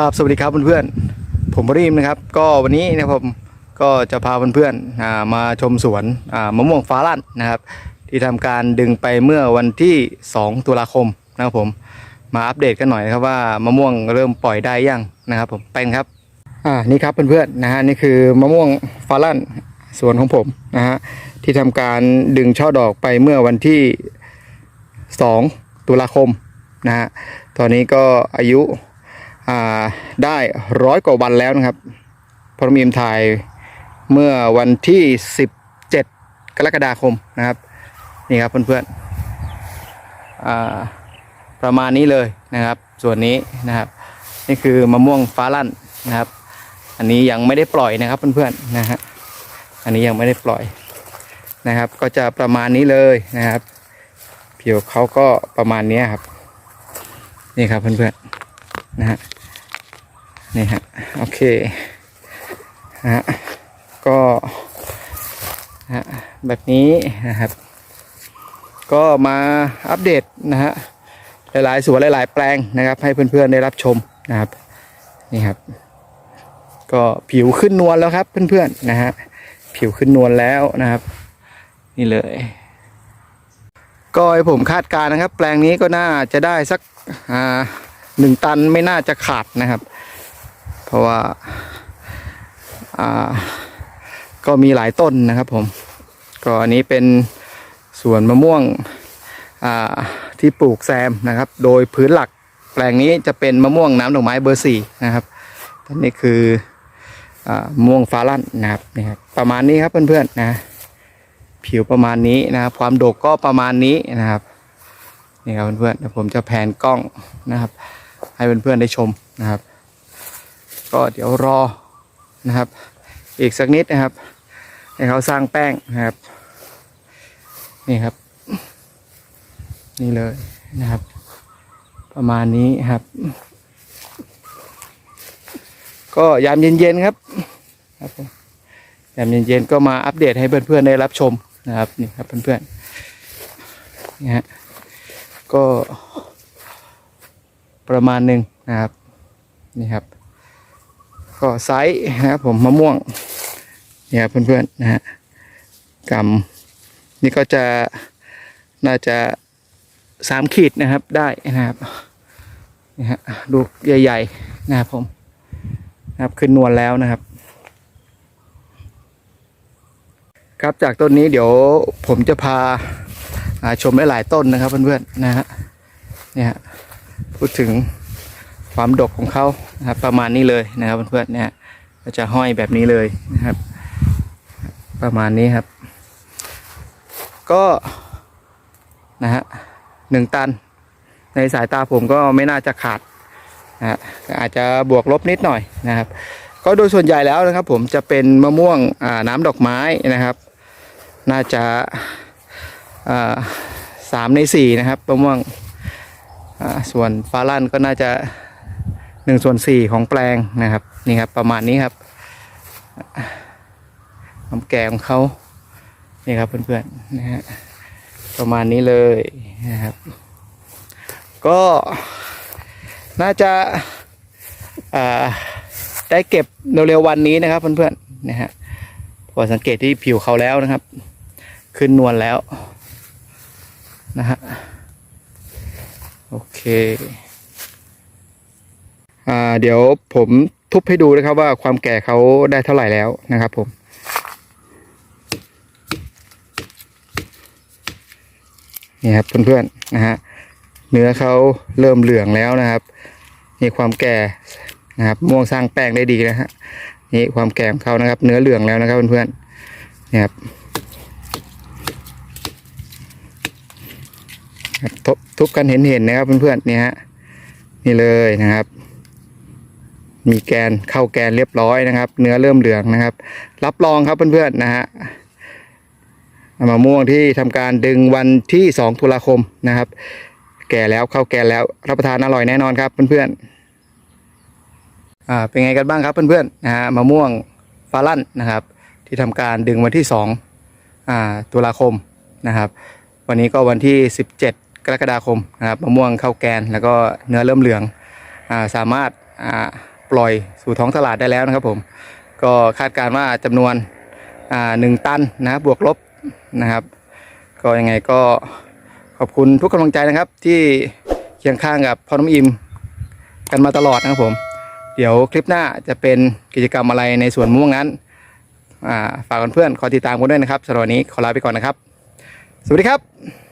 ครับสวัสดีครับเพื่อนๆผมรีมนะครับ ก็วันนี้นะผมก็จะพาเพื่อนๆมาชมสวนมะม่วงฟ้าลั่นนะครับ ที่ทำการดึงไปเมื่อวันที่ 2 ตุลาคมนะครับผมมาอัปเดตกันหน่อยครับว่ามะม่วงเริ่มปล่อยได้ยังนะครับผมเป็นครับอ่านี่ครับเพื่อนๆนะฮะนี่คือมะม่วงฟ้าลั่นสวนของผมนะฮะที่ทำการดึงช่อดอกไปเมื่อวันที่ 2 ตุลาคมนะฮะตอนนี้ก็อายุ ได้ร้อยกว่าวันแล้วนะครับพอมีมถ่ายเมื่อวันที่ 17 กรกฎาคมนะครับนี่ครับเพื่อนๆประมาณนี้เลยนะครับ ส่วนนี้นะครับ นี่คือมะม่วงฟ้าลั่นนะครับ อันนี้ยังไม่ได้ปล่อยนะครับเพื่อนๆนะฮะอันนี้ยังไม่ได้ปล่อยนะครับ ก็จะประมาณนี้เลยนะครับผิวเขาก็ประมาณนี้ครับ นี่ครับเพื่อนๆนะฮะ นี่ฮะโอเคฮะก็ฮะแบบนี้นะครับ ก็มาอัปเดตนะฮะหลายๆสวนหลาย ๆ แปลงนะครับ ให้เพื่อนๆได้รับชมนะครับนี่ครับ ก็ผิวขึ้นนวลแล้วครับเพื่อนๆนะฮะผิวขึ้นนวลแล้วนะครับ นี่เลยก็ให้ผมคาดการนะครับ แปลงนี้ก็น่าจะได้สักอ่าหนึ่งตันไม่น่าจะขาดนะครับ เพราะว่าอ่าก็มีหลายต้นนะครับผมก็อันนี้เป็นสวนมะม่วงอ่าที่ปลูกแซมนะครับ โดยพื้นหลักแปลงนี้จะเป็นมะม่วงน้ำดอกไม้เบอร์สี่นะครับอันนี้คืออ่ามะม่วงฟ้าลั่นนะครับนี่ครับประมาณนี้ครับเพื่อนๆนะผิวประมาณนี้นะครับความโดกก็ประมาณนี้นะครับนี่ครับเพื่อนๆเดี๋ยวผมจะแผนกล้องนะครับ ให้เพื่อนๆได้ชมนะครับ ก็เดี๋ยวรอนะครับ อีกสักนิดนะครับ ให้เขาสร้างแป้งนะครับ นี่ครับ นี่เลยนะครับ ประมาณนี้ครับ ก็ยามเย็นๆครับครับผมยามเย็นๆก็มาอัปเดตให้เพื่อนๆได้รับชมนะครับนี่ครับเพื่อนๆนี่ฮะก็ประมาณหนึ่งนะครับ นี่ครับ ก็ไซส์นะครับผมมะม่วงเนี่ยเพื่อนๆนะฮะกำนี่ก็จะน่าจะสามขีดนะครับได้นะครับนี่ฮะลูกใหญ่ ๆ นะครับผมนะครับขึ้นนวลแล้วนะครับ ครับจากต้นนี้เดี๋ยวผมจะพาชมได้หลายต้นนะครับเพื่อนๆนะฮะเนี่ยพูดถึง ความดกของเขานะครับ ประมาณนี้เลยนะครับเพื่อนๆเนี่ยก็จะห้อยแบบนี้เลยนะครับ ประมาณนี้ครับ ก็นะฮะหนึ่งตัน ในสายตาผมก็ไม่น่าจะขาดนะฮะอาจจะบวกลบนิดหน่อยนะครับ ก็โดยส่วนใหญ่แล้วนะครับ ผมจะเป็นมะม่วงอ่าน้ำดอกไม้นะครับ น่าจะสามในสี่นะครับมะม่วงส่วนฟ้าลั่นก็น่าจะ นึ่งส่วนสี่ของแปลงนะครับนี่ครับประมาณนี้ครับความแก่ของเขานี่ครับเพื่อนๆนะฮะประมาณนี้เลยนะครับ ก็น่าจะาได้เก็บเร็วๆวันนี้นะครับเพื่อนๆนะฮะพอสังเกตที่ผิวเขาแล้วนะครับ ขึ้นนวลแล้วนะฮะโอเค อ่าเดี๋ยวผมทุบให้ดูนะครับว่าความแก่เขาได้เท่าไหร่แล้วนะครับผมนี่ครับเพื่อนๆนะฮะเนื้อเขาเริ่มเหลืองแล้วนะครับนี่ความแก่นะครับม่วงสร้างแป้งได้ดีนะฮะนี่ความแก่ของเขานะครับ เนื้อเหลืองแล้วนะครับเพื่อนๆนี่ครับทุบทุบกันเห็นเห็นๆนะครับเพื่อนๆนี่ฮะนี่เลยนะครับ มีแกนเข้าแกนเรียบร้อยนะครับ เนื้อเริ่มเหลืองนะครับ รับรองครับเพื่อนๆนะฮะมะม่วงที่ทำการดึงวันที่ 2 ตุลาคมนะครับ แก่แล้วเข้าแกนแล้วรับประทานอร่อยแน่นอนครับเพื่อนๆอ่าเป็นไงกันบ้างครับเพื่อนๆนะฮะมะม่วงฟาลั่นนะครับ ที่ทำการดึงวันที่2อ่าตุลาคมนะครับ วันนี้ก็วันที่ 17 กรกฎาคมนะครับมะม่วงเข้าแกนแล้วก็เนื้อเริ่มเหลืองอาสามารถอ่า ปล่อยสู่ท้องตลาดได้แล้วนะครับผมก็คาดการว่าจำนวนหนึ่งตันนะบวกลบนะครับ ก็ยังไงก็ขอบคุณทุกกำลังใจนะครับ ที่เคียงข้างกับพ่อน้ำอิมกันมาตลอดนะครับผม เดี๋ยวคลิปหน้าจะเป็นกิจกรรมอะไรในสวนม่วงนั้นฝากเพื่อนๆขอติดตามกันด้วยนะครับสำหรับวันนี้ขอลาไปก่อนนะครับ สวัสดีครับ